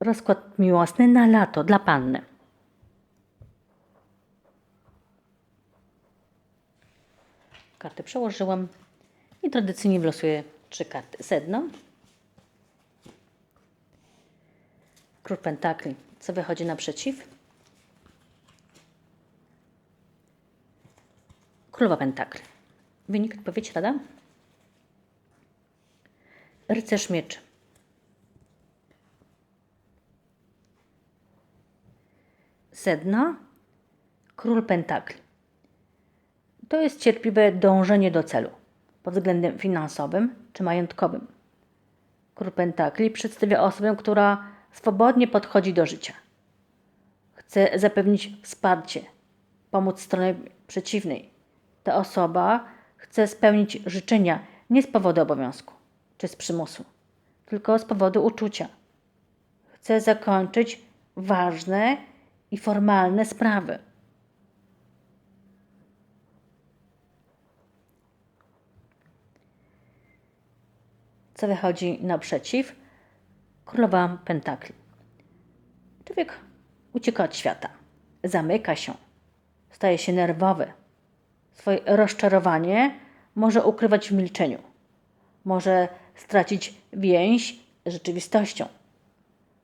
Rozkład miłosny na lato dla panny. Karty przełożyłam i tradycyjnie wylosuję trzy karty. Sedno, król pentakli, co wychodzi naprzeciw, królowa pentakli. Wynik, odpowiedź, rada? Rycerz mieczy. Sedno, król pentakli. To jest cierpliwe dążenie do celu pod względem finansowym czy majątkowym. Król pentakli przedstawia osobę, która swobodnie podchodzi do życia. Chce zapewnić wsparcie, pomóc stronie przeciwnej. Ta osoba chce spełnić życzenia nie z powodu obowiązku czy z przymusu, tylko z powodu uczucia. Chce zakończyć ważne i formalne sprawy. Co wychodzi naprzeciw? Królowa Pentakli. Człowiek ucieka od świata, zamyka się, staje się nerwowy. Swoje rozczarowanie może ukrywać w milczeniu. Może stracić więź z rzeczywistością.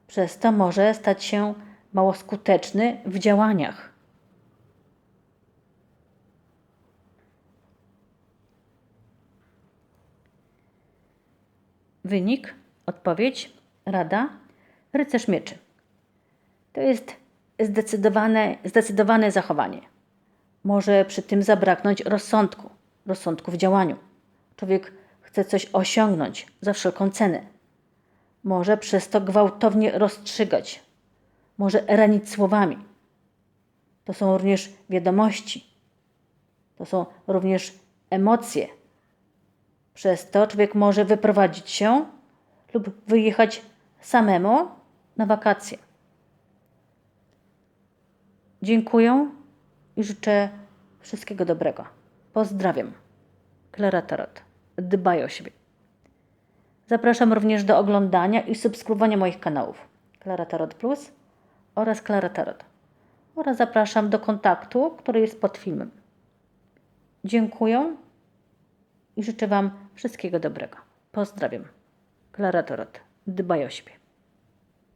Przez to może stać się mało skuteczny w działaniach. Wynik, odpowiedź, rada, rycerz mieczy. To jest zdecydowane, zdecydowane zachowanie. Może przy tym zabraknąć rozsądku, rozsądku w działaniu. Człowiek chce coś osiągnąć za wszelką cenę. Może przez to gwałtownie rozstrzygać, może ranić słowami. To są również wiadomości, to są również emocje. Przez to człowiek może wyprowadzić się lub wyjechać samemu na wakacje. Dziękuję i życzę wszystkiego dobrego. Pozdrawiam. Klara Tarot. Dbaj o siebie. Zapraszam również do oglądania i subskrybowania moich kanałów Klara Tarot Plus oraz Klara Tarot. Oraz zapraszam do kontaktu, który jest pod filmem. Dziękuję i życzę Wam wszystkiego dobrego. Pozdrawiam. Klara Tarot. Dbaj o siebie.